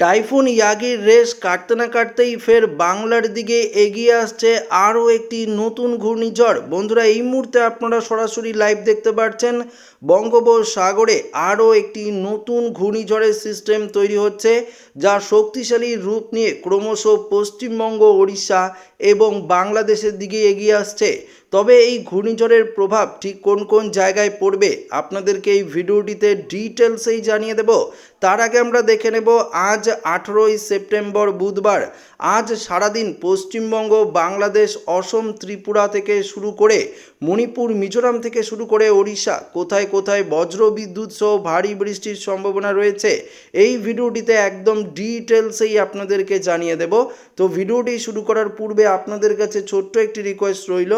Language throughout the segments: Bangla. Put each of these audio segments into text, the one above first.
টাইফুন ইয়াগির রেস কাটতে না কাটতেই ফের বাংলার দিকে এগিয়ে আসছে আরও একটি নতুন ঘূর্ণিঝড়। বন্ধুরা, এই মুহূর্তে আপনারা সরাসরি লাইভ দেখতে পাচ্ছেন বঙ্গোপসাগরে আরও একটি নতুন ঘূর্ণিঝড়ের সিস্টেম তৈরি হচ্ছে, যা শক্তিশালী রূপ নিয়ে ক্রমশ পশ্চিমবঙ্গ, ওড়িশা এবং বাংলাদেশের দিকে এগিয়ে আসছে। তবে এই ঘূর্ণিঝড়ের প্রভাব ঠিক কোন কোন জায়গায় পড়বে আপনাদেরকে এই ভিডিওটিতে ডিটেলসেই জানিয়ে দেব। তার আগে আমরা দেখে নেব আজ আঠেরোই সেপ্টেম্বর বুধবার। আজ সারাদিন পশ্চিমবঙ্গ, বাংলাদেশ, অসম, ত্রিপুরা থেকে শুরু করে মণিপুর, মিজোরাম থেকে শুরু করে ওড়িশা। কোথায় কোথায় বজ্র বিদ্যুৎ সহ ভারী বৃষ্টির সম্ভাবনা রয়েছে এই ভিডিওটিতে একদম ডিটেলসেই আপনাদেরকে জানিয়ে দেব। তো ভিডিওটি শুরু করার পূর্বে আপনাদের কাছে ছোট্ট একটি রিকোয়েস্ট রইল।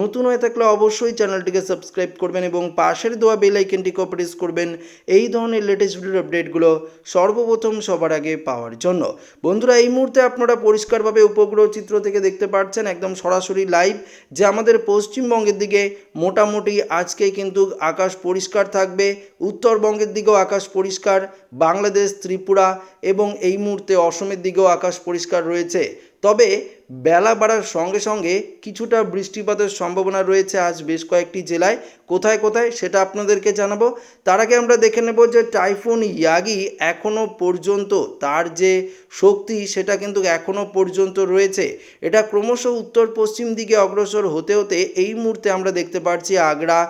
নতুন হয়ে থাকলে অবশ্যই চ্যানেলটিকে সাবস্ক্রাইব করবেন এবং পাশের দেওয়া বেল আইকনটিকে প্রেস করবেন। এই ধরনের লেটেস্ট ভিডিওর আপডেটগুলো সর্বপ্রথম সবার আগে পাওয়ার জন্য। বন্ধুরা, এই মুহূর্তে আপনারা পরিষ্কারভাবে উপগ্রহ চিত্র থেকে দেখতে পাচ্ছেন একদম সরাসরি লাইভ যে আমাদের পশ্চিমবঙ্গের দিকে মোটামুটি আজকে কিন্তু আকাশ পরিষ্কার থাকবে, উত্তরবঙ্গের দিকেও আকাশ পরিষ্কার, বাংলাদেশ, ত্রিপুরা এবং এই মুহূর্তে অসমের দিকেও আকাশ পরিষ্কার রয়েছে। তবে বেলা বাড়ার সঙ্গে সঙ্গে কিছুটা বৃষ্টিপাতের সম্ভাবনা রয়েছে আজ বেশ কয়েকটি জেলায়। কোথায় কোথায় সেটা আপনাদেরকে জানাব। তার আগে আমরা দেখে নেব যে টাইফুন ইয়াগি এখনও পর্যন্ত তার যে শক্তি সেটা কিন্তু এখনও পর্যন্ত রয়েছে। এটা ক্রমশ উত্তর পশ্চিম দিকে অগ্রসর হতে হতে এই মুহূর্তে আমরা দেখতে পাচ্ছি আগ্রা,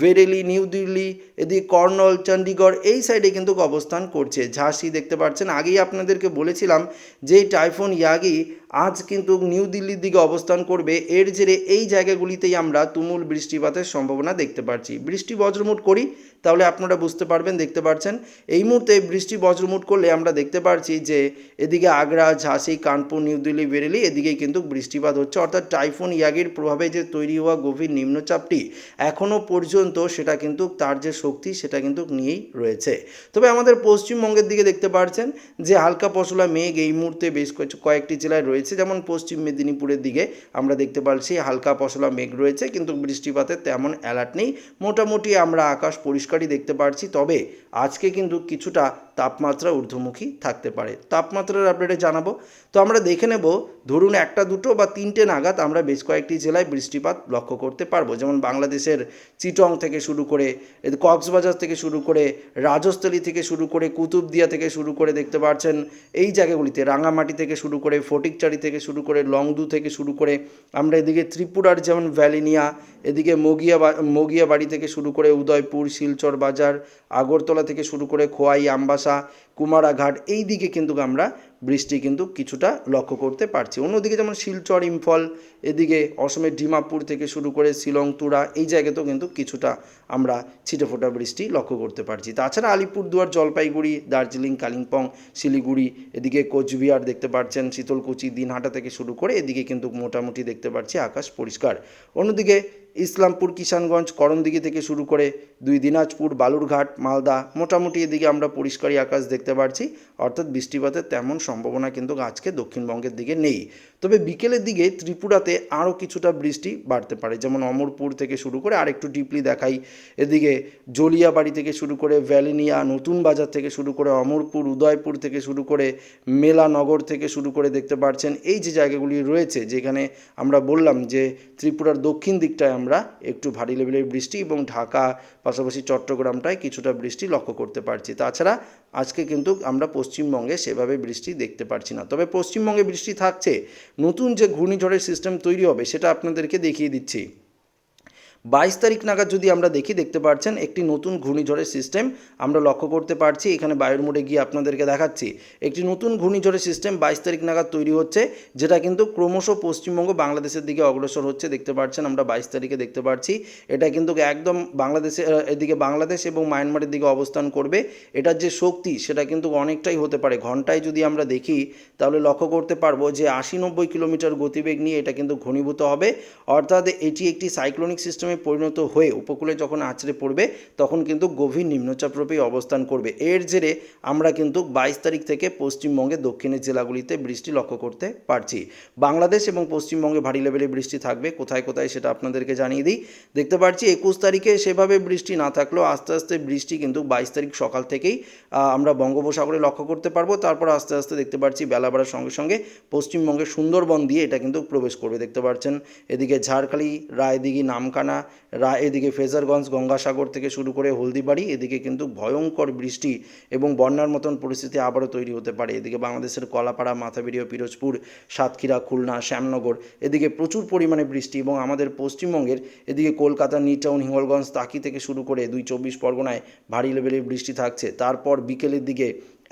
বেরেলি, নিউ দিল্লি, এদিকে কর্নল চণ্ডীগড় এই সাইডে কিন্তু অবস্থান করছে। ঝাঁসি দেখতে পাচ্ছেন। আগেই আপনাদেরকে বলেছিলাম যে টাইফুন ইয়াগি আজ কিন্তু নিউ দিল্লির দিকে অবস্থান করবে। এর জেরে এই জায়গাগুলিতেই আমরা তুমুল বৃষ্টিপাতের সম্ভাবনা দেখতে পাচ্ছি বৃষ্টি বজ্রমুট করি, তাহলে আপনারা বুঝতে পারবেন, দেখতে পাচ্ছেন এই মুহূর্তে বৃষ্টি বজ্রমুট করলে আমরা দেখতে পাচ্ছি যে, এদিকে আগ্রা, ঝাঁসি, কানপুর, নিউ দিল্লি, বেরেলি, এদিকেই কিন্তু বৃষ্টিপাত হচ্ছে। অর্থাৎ টাইফুন, ইয়াগের প্রভাবে যে তৈরি হওয়া গভীর নিম্নচাপটি এখনও পর্যন্ত সেটা কিন্তু তার যে শক্তি, সেটা কিন্তু নিয়েই রয়েছে। তবে আমাদের পশ্চিমবঙ্গের দিকে দেখতে পাচ্ছেন যে, হালকা পশলা মেঘ এই মুহূর্তে বেশ কয়েক- কয়েকটি জেলায় রয়েছে। যেমন পশ্চিম মেদিনীপুরের দিকে আমরা দেখতে পাচ্ছি হালকা পশলা মেঘ রয়েছে, কিন্তু বৃষ্টিপাতের তেমন অ্যালার্ট নেই। মোটামুটি আমরা আকাশ পরিষ্কারই দেখতে পাচ্ছি তবে আজকে কিন্তু কিছুটা তাপমাত্রা ঊর্ধ্বমুখী থাকতে পারে। তাপমাত্রার আপডেটে জানাব। তো আমরা দেখে নেব, ধরুন একটা, দুটো বা তিনটে নাগাদ আমরা বেশ কয়েকটি জেলায় বৃষ্টিপাত লক্ষ্য করতে পারব। যেমন বাংলাদেশের চিটং থেকে শুরু করে কক্সবাজার থেকে শুরু করে, রাজস্থলী থেকে শুরু করে, কুতুবদিয়া থেকে শুরু করে দেখতে পাচ্ছেন এই জায়গাগুলিতে রাঙামাটি থেকে শুরু করে, ফটিকচারি থেকে শুরু করে, লংদু থেকে শুরু করে, আমরা এদিকে ত্রিপুরার যেমন ভ্যালিনিয়া এদিকে মগিয়া মগিয়া বাড়ি থেকে শুরু করে উদয়পুর, শিলচর বাজার, আগরতলা থেকে শুরু করে খোয়াই, আমবাসা, কুমারাঘাট এই দিকে কিন্তু আমরা বৃষ্টি কিন্তু কিছুটা লক্ষ্য করতে পারছি। অন্যদিকে যেমন শিলচর, ইম্ফল, এদিকে অসমের ডিমাপুর থেকে শুরু করে শিলং, তুরা এই জায়গাতেও কিন্তু কিছুটা আমরা ছিটেফোঁটা বৃষ্টি লক্ষ্য করতে পারছি। তাছাড়া আলিপুরদুয়ার, জলপাইগুড়ি, দার্জিলিং, কালিম্পং, শিলিগুড়ি, এদিকে কোচবিহার দেখতে পাচ্ছেন শীতলকুচি, দিনহাটা থেকে শুরু করে এদিকে কিন্তু মোটামুটি দেখতে পাচ্ছি আকাশ পরিষ্কার। অন্যদিকে ইসলামপুর, কিষানগঞ্জ, করণদিঘি থেকে শুরু করে দুই দিনাজপুর, বালুরঘাট, মালদা মোটামুটি এদিকে আমরা পরিষ্কারই আকাশ দেখতে পাচ্ছি অর্থাৎ বৃষ্টিপাতের তেমন সম্ভাবনা কিন্তু আজকে দক্ষিণবঙ্গের দিকে নেই। তবে বিকেলের দিকে ত্রিপুরাতে আরও কিছুটা বৃষ্টি বাড়তে পারে, যেমন অমরপুর থেকে শুরু করে আরেকটু ডিপলি দেখাই। এদিকে জলিয়াবাড়ি থেকে শুরু করে ভ্যালিনিয়া, নতুন বাজার থেকে শুরু করে অমরপুর, উদয়পুর থেকে শুরু করে মেলানগর থেকে শুরু করে দেখতে পাচ্ছেন এই যে জায়গাগুলি রয়েছে, যেখানে আমরা বললাম যে ত্রিপুরার দক্ষিণ দিকটায় আমরা একটু ভারী লেভেলের বৃষ্টি এবং ঢাকা পাশাপাশি চট্টগ্রামটায় কিছুটা বৃষ্টি লক্ষ্য করতে পারছি। তাছাড়া আজকে কিন্তু আমরা পশ্চিমবঙ্গে সেভাবে বৃষ্টি দেখতে পারছি না। তবে পশ্চিমবঙ্গে বৃষ্টি থাকছে। নতুন যে ঘূর্ণিঝড়ের সিস্টেম তৈরি হবে সেটা আপনাদেরকে দেখিয়ে দিচ্ছি। বাইশ তারিখ নাগাদ যদি আমরা দেখি, দেখতে পাচ্ছেন একটি নতুন ঘূর্ণিঝড়ের সিস্টেম আমরা লক্ষ্য করতে পারছি। এখানে বায়ুর মোড়ে গিয়ে আপনাদেরকে দেখাচ্ছি। একটি নতুন ঘূর্ণিঝড়ের সিস্টেম বাইশ তারিখ নাগাদ তৈরি হচ্ছে, যেটা কিন্তু ক্রমশ পশ্চিমবঙ্গ বাংলাদেশের দিকে অগ্রসর হচ্ছে। দেখতে পাচ্ছেন আমরা বাইশ তারিখে দেখতে পাচ্ছি। এটা কিন্তু একদম বাংলাদেশে এদিকে বাংলাদেশ এবং মায়ানমারের দিকে অবস্থান করবে। এটার যে শক্তি, সেটা কিন্তু অনেকটাই হতে পারে। ঘন্টায় যদি আমরা দেখি, তাহলে লক্ষ্য করতে পারব যে আশি নব্বই কিলোমিটার গতিবেগ নিয়ে এটা কিন্তু ঘনীভূত হবে। অর্থাৎ এটি একটি সাইক্লোনিক সিস্টেমে সিস্টেমে পরিণত হয়ে উপকূলে যখন আছড়ে পড়বে, তখন কিন্তু গভীর নিম্নচাপরূপে অবস্থান করবে। এর জেরে আমরা কিন্তু বাইশ তারিখ থেকে পশ্চিমবঙ্গে দক্ষিণের জেলাগুলিতে বৃষ্টি লক্ষ্য করতে পারছি। বাংলাদেশ এবং পশ্চিমবঙ্গে ভারী লেভেলে বৃষ্টি থাকবে। কোথায় কোথায় সেটা আপনাদেরকে জানিয়ে দিই। দেখতে পাচ্ছি একুশ তারিখে সেভাবে বৃষ্টি না থাকলেও আস্তে আস্তে বৃষ্টি কিন্তু বাইশ তারিখ সকাল থেকেই আমরা বঙ্গোপসাগরে লক্ষ্য করতে পারব। তারপর আস্তে আস্তে দেখতে পাচ্ছি বেলা বাড়ার সঙ্গে সঙ্গে পশ্চিমবঙ্গের সুন্দরবন দিয়ে এটা কিন্তু প্রবেশ করবে। দেখতে পাচ্ছেন এদিকে ঝাড়খালি, রায়দিঘি, নামখানা রা এদিকে ফেজারগঞ্জ, গঙ্গাসাগর থেকে শুরু করে হলদিবাড়ি, এদিকে কিন্তু ভয়ঙ্কর বৃষ্টি এবং বন্যার মতন পরিস্থিতি আবারও তৈরি হতে পারে। এদিকে বাংলাদেশের কলাপাড়া, মাথাবেড়িয়া, পিরোজপুর, সাতক্ষীরা, খুলনা, শ্যামনগর, এদিকে প্রচুর পরিমাণে বৃষ্টি এবং আমাদের পশ্চিমবঙ্গের এদিকে কলকাতা নিউটাউন হিঙ্গলগঞ্জ, তাকি থেকে শুরু করে দুই চব্বিশ পরগনায় ভারী লেভেলের বৃষ্টি থাকছে। তারপর বিকেলের দিকে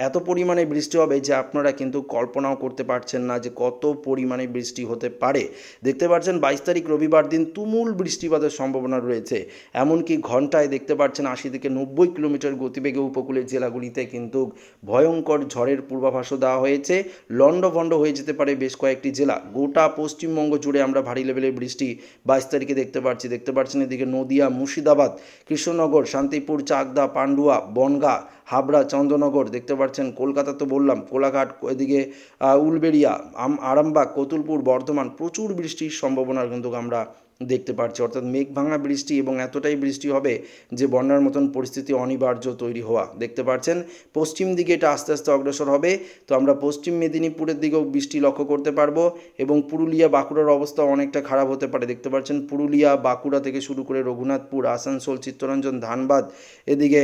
এত পরিমাণে বৃষ্টি হবে যে আপনারা কিন্তু কল্পনাও করতে পারছেন না যে কত পরিমাণে বৃষ্টি হতে পারে। দেখতে পাচ্ছেন বাইশ তারিখ রবিবার দিন তুমুল বৃষ্টিপাতের সম্ভাবনা রয়েছে। এমনকি ঘন্টায় দেখতে পাচ্ছেন আশি থেকে নব্বই কিলোমিটার গতিবেগে উপকূলের জেলাগুলিতে কিন্তু ভয়ঙ্কর ঝড়ের পূর্বাভাসও দেওয়া হয়েছে। লণ্ডভণ্ড হয়ে যেতে পারে বেশ কয়েকটি জেলা। গোটা পশ্চিমবঙ্গ জুড়ে আমরা ভারী লেভেলের বৃষ্টি বাইশ তারিখে দেখতে পাচ্ছি। দেখতে পাচ্ছেন এদিকে নদিয়া, মুর্শিদাবাদ, কৃষ্ণনগর, শান্তিপুর, চাকদা, পান্ডুয়া, বনগা হাবড়া, চন্দ্রনগর, দেখতে পাচ্ছেন কলকাতা তো বললাম, কোলাঘাট, এদিকে উলবেড়িয়া, আম, আরামবাগ, কতুলপুর, বর্ধমান, প্রচুর বৃষ্টির সম্ভাবনা কিন্তু আমরা দেখতে পাচ্ছি। অর্থাৎ মেঘ ভাঙা বৃষ্টি এবং এতটাই বৃষ্টি হবে যে বন্যার মতন পরিস্থিতি অনিবার্য তৈরি হওয়া। দেখতে পাচ্ছেন, পশ্চিম দিকে এটা আস্তে আস্তে অগ্রসর হবে। তো আমরা পশ্চিম মেদিনীপুরের দিকেও বৃষ্টি লক্ষ্য করতে পারব এবং পুরুলিয়া, বাঁকুড়ার অবস্থা অনেকটা খারাপ হতে পারে। দেখতে পাচ্ছেন, পুরুলিয়া, বাঁকুড়া থেকে শুরু করে রঘুনাথপুর, আসানসোল, চিত্তরঞ্জন, ধানবাদ, এদিকে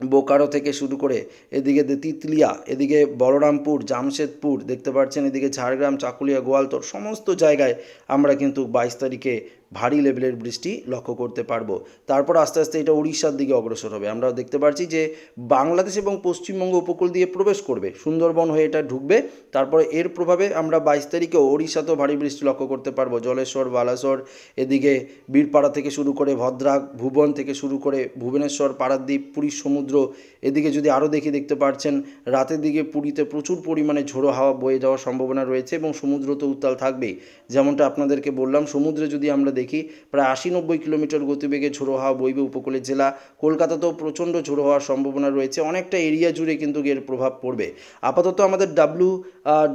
বোকারো থেকে শুরু করে এদিকে তিতলিয়া, এদিকে বলরামপুর, জামশেদপুর, দেখতে পাচ্ছেন এদিকে ঝাড়গ্রাম, চাকুলিয়া, গোয়ালতর সমস্ত জায়গায় আমরা কিন্তু বাইশ তারিখে ভারী লেভেলের বৃষ্টি লক্ষ্য করতে পারব। তারপর আস্তে আস্তে এটা উড়িষ্যার দিকে অগ্রসর হবে। আমরা দেখতে পাচ্ছি যে বাংলাদেশ এবং পশ্চিমবঙ্গ উপকূল দিয়ে প্রবেশ করবে। সুন্দরবন হয়ে এটা ঢুকবে। তারপরে এর প্রভাবে আমরা বাইশ তারিখে ওড়িশাতেও ভারী বৃষ্টি লক্ষ্য করতে পারব। জলেশ্বর, বালাসর, এদিকে বীরপাড়া থেকে শুরু করে ভদ্রাক ভুবন থেকে শুরু করে ভুবনেশ্বর, পারাদ্বীপ পুরীর সমুদ্র, এদিকে যদি আরও দেখি দেখতে পাচ্ছেন রাতের দিকে পুরীতে প্রচুর পরিমাণে ঝোড়ো হাওয়া বয়ে যাওয়ার সম্ভাবনা রয়েছে এবং সমুদ্র তো উত্তাল থাকবেই। যেমনটা আপনাদেরকে বললাম, সমুদ্রে যদি আমরা দেখি প্রায় আশি নব্বই কিলোমিটার গতিবেগে ঝোড়ো হাওয়া বইবে উপকূলের জেলা। কলকাতাতেও প্রচণ্ড ঝোড়ো হওয়ার সম্ভাবনা রয়েছে। অনেকটা এরিয়া জুড়ে কিন্তু এর প্রভাব পড়বে। আপাতত আমাদের ডাব্লু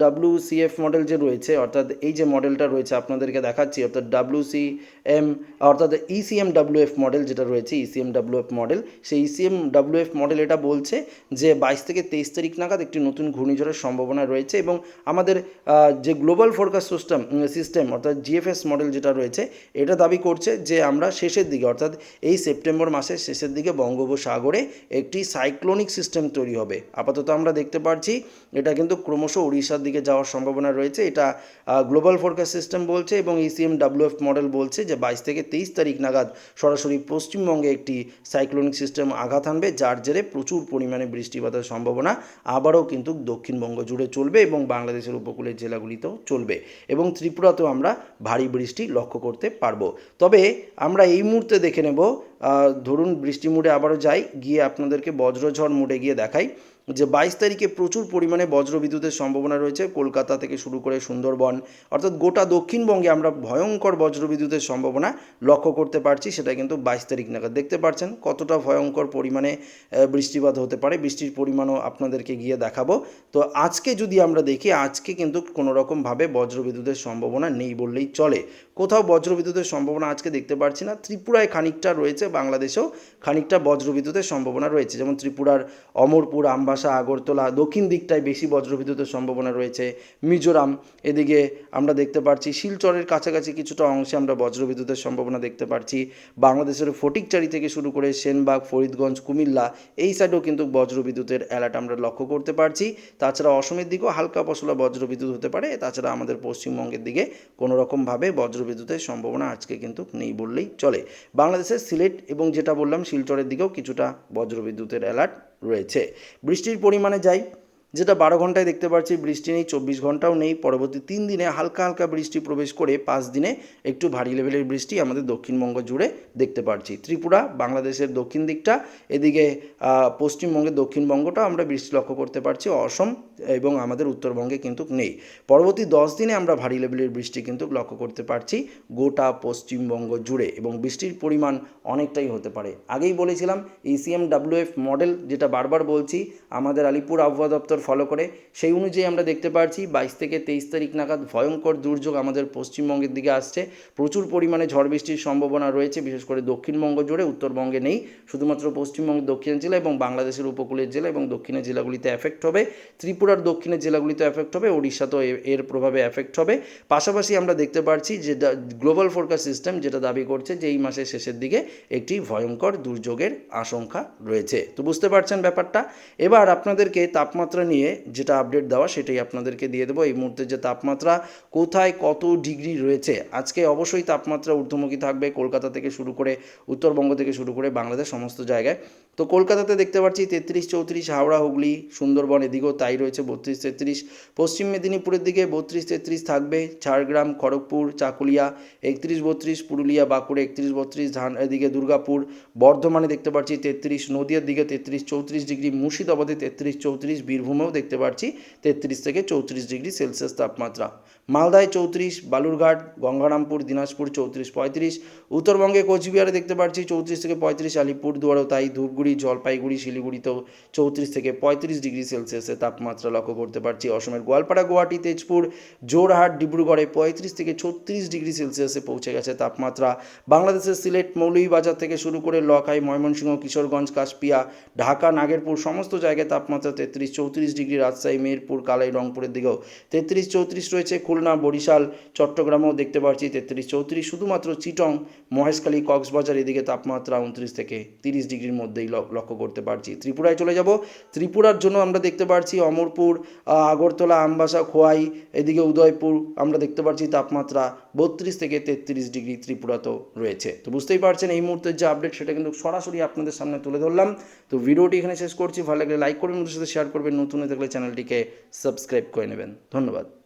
ডাব্লু সিএফ মডেল যে রয়েছে, অর্থাৎ এই যে মডেলটা রয়েছে আপনাদেরকে দেখাচ্ছি, অর্থাৎ ডাব্লু সি এম অর্থাৎ ইসিএম ইসিএম ডাব্লুএফ মডেল যেটা রয়েছে ইসিএম ইসিএম ডাব্লুএফ মডেল সেই ইসিএম ইসিএম ডাব্লুএফ মডেল এটা বলছে যে বাইশ থেকে তেইশ তারিখ নাগাদ একটি নতুন ঘূর্ণিঝড়ের সম্ভাবনা রয়েছে এবং আমাদের যে গ্লোবাল ফোরকাস্ট সিস্টেম সিস্টেম অর্থাৎ জিএফএস মডেল যেটা রয়েছে এটা দাবি করছে যে আমরা শেষের দিকে, অর্থাৎ এই সেপ্টেম্বর মাসের শেষের দিকে বঙ্গোপসাগরে একটি সাইক্লোনিক সিস্টেম তৈরি হবে। আপাতত আমরা দেখতে পাচ্ছি এটা কিন্তু ক্রমশ উড়িষ্যার দিকে যাওয়ার সম্ভাবনা রয়েছে। এটা গ্লোবাল ফোরকাস্ট সিস্টেম বলছে এবং ইসিএম ডাব্লিউএফ মডেল বলছে যে বাইশ থেকে তেইশ তারিখ নাগাদ সরাসরি পশ্চিমবঙ্গে একটি সাইক্লোনিক সিস্টেম আঘাত আনবে যার জেরে প্রচুর পরিমাণে বৃষ্টিপাতের সম্ভাবনা আবারও কিন্তু দক্ষিণবঙ্গ জুড়ে চলবে এবং বাংলাদেশের উপকূলের জেলাগুলিতেও চলবে। এবং ত্রিপুরাতেও আমরা ভারী বৃষ্টি লক্ষ্য করতে পারব। তবে আমরা এই মুহূর্তে দেখে নেব ধরুন বৃষ্টি মুডে আবারও যাই, গিয়ে আপনাদেরকে বজ্রঝড় মুডে গিয়ে দেখাই যে বাইশ তারিখে প্রচুর পরিমাণে বজ্রবিদ্যুতের সম্ভাবনা রয়েছে। কলকাতা থেকে শুরু করে সুন্দরবন, অর্থাৎ গোটা দক্ষিণবঙ্গে আমরা ভয়ঙ্কর বজ্রবিদ্যুতের সম্ভাবনা লক্ষ্য করতে পারছি, সেটা কিন্তু বাইশ তারিখ নাগাদ। দেখতে পাচ্ছেন কতটা ভয়ঙ্কর পরিমাণে বৃষ্টিপাত হতে পারে। বৃষ্টির পরিমাণও আপনাদেরকে গিয়ে দেখাবো। তো আজকে যদি আমরা দেখি, আজকে কিন্তু কোনো রকমভাবে বজ্রবিদ্যুতের সম্ভাবনা নেই বললেই চলে। কোথাও বজ্রবিদ্যুতের সম্ভাবনা আজকে দেখতে পাচ্ছি না। ত্রিপুরায় খানিকটা রয়েছে, বাংলাদেশেও খানিকটা বজ্রবিদ্যুতের সম্ভাবনা রয়েছে। যেমন ত্রিপুরার অমরপুর, আমবাসা, আগরতলা, দক্ষিণ দিকটায় বেশি বজ্রবিদ্যুতের সম্ভাবনা রয়েছে। মিজোরাম, এদিকে আমরা দেখতে পাচ্ছি শিলচরের কাছাকাছি কিছুটা অংশে আমরা বজ্রবিদ্যুতের সম্ভাবনা দেখতে পাচ্ছি বাংলাদেশের ফটিকচারি থেকে শুরু করে সেনবাগ, ফরিদগঞ্জ, কুমিল্লা, এই সাইডেও কিন্তু বজ্রবিদ্যুতের অ্যালার্ট আমরা লক্ষ্য করতে পারছি। তাছাড়া অসমের দিকেও হালকা পশলা বজ্রবিদ্যুৎ হতে পারে। তাছাড়া আমাদের পশ্চিমবঙ্গের দিকে কোনো রকমভাবে বজ্রবিদ্যুতের সম্ভাবনা আজকে কিন্তু নেই বললেই চলে। বাংলাদেশের সিলেট এবং যেটা বললাম শিলচরের দিকেও কিছুটা বজ্রবিদ্যুতের অ্যালার্ট রয়েছে। বৃষ্টির পরিমাণে যাই যেটা বারো ঘন্টায় দেখতে পাচ্ছি বৃষ্টি নেই, চব্বিশ ঘন্টাও নেই। পরবর্তী তিন দিনে হালকা হালকা বৃষ্টি প্রবেশ করে পাঁচ দিনে একটু ভারী লেভেলের বৃষ্টি আমাদের দক্ষিণবঙ্গ জুড়ে দেখতে পাচ্ছি ত্রিপুরা, বাংলাদেশের দক্ষিণ দিকটা, এদিকে পশ্চিমবঙ্গের দক্ষিণবঙ্গটা আমরা বৃষ্টি লক্ষ্য করতে পারছি, অসম এবং আমাদের উত্তরবঙ্গে কিন্তু নেই। পরবর্তী দশ দিনে আমরা ভারী লেভেলের বৃষ্টি কিন্তু লক্ষ্য করতে পারছি গোটা পশ্চিমবঙ্গ জুড়ে এবং বৃষ্টির পরিমাণ অনেকটাই হতে পারে। আগেই বলেছিলাম ইসিএম ডাব্লিউএফ মডেল যেটা বারবার বলছি, আমাদের আলিপুর আবহাওয়া দপ্তর ফলো করে। সেই অনুযায়ী আমরা দেখতে পাচ্ছি বাইশ থেকে তেইশ তারিখ নাগাদ ভয়ঙ্কর দুর্যোগ আমাদের পশ্চিমবঙ্গের দিকে আসছে। প্রচুর পরিমাণে ঝড় বৃষ্টির সম্ভাবনা রয়েছে, বিশেষ করে দক্ষিণবঙ্গ জুড়ে, উত্তরবঙ্গে নেই। শুধুমাত্র পশ্চিমবঙ্গের দক্ষিণ জেলা এবং বাংলাদেশের উপকূলের জেলা এবং দক্ষিণের জেলাগুলিতে এফেক্ট হবে। ত্রিপুরার দক্ষিণের জেলাগুলিতে এফেক্ট হবে, ওড়িশাতেও এর প্রভাবে এফেক্ট হবে। পাশাপাশি আমরা দেখতে পাচ্ছি যে গ্লোবাল ফোরকাস্ট সিস্টেম যেটা দাবি করছে যে এই মাসের শেষের দিকে একটি ভয়ঙ্কর দুর্যোগের আশঙ্কা রয়েছে। তো বুঝতে পারছেন ব্যাপারটা? এবার আপনাদেরকে তাপমাত্রা নিয়ে যেটা আপডেট দেওয়া সেটাই আপনাদেরকে দিয়ে দেবো। এই মুহূর্তে যে তাপমাত্রা, কোথায় কত ডিগ্রি রয়েছে? আজকে অবশ্যই তাপমাত্রা ঊর্ধ্বমুখী থাকবে কলকাতা থেকে শুরু করে উত্তরবঙ্গ থেকে শুরু করে বাংলাদেশ সমস্ত জায়গায়। তো কলকাতাতে দেখতে পাচ্ছি তেত্রিশ, চৌত্রিশ, হাওড়া, হুগলি, সুন্দরবন এদিকেও তাই রয়েছে বত্রিশ, তেত্রিশ। পশ্চিম মেদিনীপুরের দিকে বত্রিশ, তেত্রিশ থাকবে। ঝাড়গ্রাম, খড়গপুর, চাকুলিয়া একত্রিশ, বত্রিশ। পুরুলিয়া, বাঁকুড়া একত্রিশ, বত্রিশ। ধান এদিকে দুর্গাপুর, বর্ধমানে দেখতে পাচ্ছি তেত্রিশ। নদিয়ার দিকে তেত্রিশ, চৌত্রিশ ডিগ্রি। মুর্শিদাবাদে তেত্রিশ, চৌত্রিশ। বীরভূমেও দেখতে পাচ্ছি তেত্রিশ থেকে চৌত্রিশ ডিগ্রি সেলসিয়াস তাপমাত্রা। মালদায় চৌত্রিশ, বালুরঘাট, গঙ্গারামপুর, দিনাজপুর চৌত্রিশ, পঁয়ত্রিশ, উত্তরবঙ্গে কোচবিহারে দেখতে পাচ্ছি চৌত্রিশ থেকে পঁয়ত্রিশ আলিপুর দুয়ারেও তাই ধূপগুড়ি জলপাইগুড়ি, শিলিগুড়িতেও চৌত্রিশ থেকে পঁয়ত্রিশ ডিগ্রি সেলসিয়াসের তাপমাত্রা লক্ষ্য করতে পারছি। অসমের গোয়ালপাড়া, গুয়াহাটি, তেজপুর জোরহাট ডিব্রুগড়ে পঁয়ত্রিশ থেকে ছত্রিশ ডিগ্রি সেলসিয়াসে পৌঁছে গেছে তাপমাত্রা। বাংলাদেশের সিলেট, মৌলভীবাজার থেকে শুরু করে লখাই, ময়মনসিংহ, কিশোরগঞ্জ, কাশপিয়া, ঢাকা, নাগেরপুর সমস্ত জায়গায় তাপমাত্রা তেত্রিশ, চৌত্রিশ ডিগ্রি রাজশাহী মেহেরপুর কালাই, রংপুরের দিকেও। তেত্রিশ চৌত্রিশ রয়েছে খুলনা, বরিশাল, চট্টগ্রামেও দেখতে পাচ্ছি তেত্রিশ চৌত্রিশ শুধুমাত্র চিটং, মহেশখালী, কক্সবাজার এদিকে তাপমাত্রা উনত্রিশ থেকে তিরিশ ডিগ্রির মধ্যেই লক্ষ্য করতে পারছি। ত্রিপুরায় চলে যাব। ত্রিপুরার জন্য আমরা দেখতে পাচ্ছি অমরপুর আগরতলা, আমবাসা, খোয়াই, এদিকে উদয়পুর আমরা দেখতে পাচ্ছি তাপমাত্রা বত্রিশ থেকে তেত্রিশ ডিগ্রি ত্রিপুরাতেও রয়েছে। তো বুঝতেই পারছেন, এই মুহূর্তের যে আপডেট সেটা কিন্তু সরাসরি আপনাদের সামনে তুলে ধরলাম। তো ভিডিওটি এখানে শেষ করছি, ভালো লাগলে লাইক করবেন সাথে শেয়ার করবেন, নতুন হয়ে থাকলে চ্যানেলটিকে সাবস্ক্রাইব করে নেবেন। ধন্যবাদ।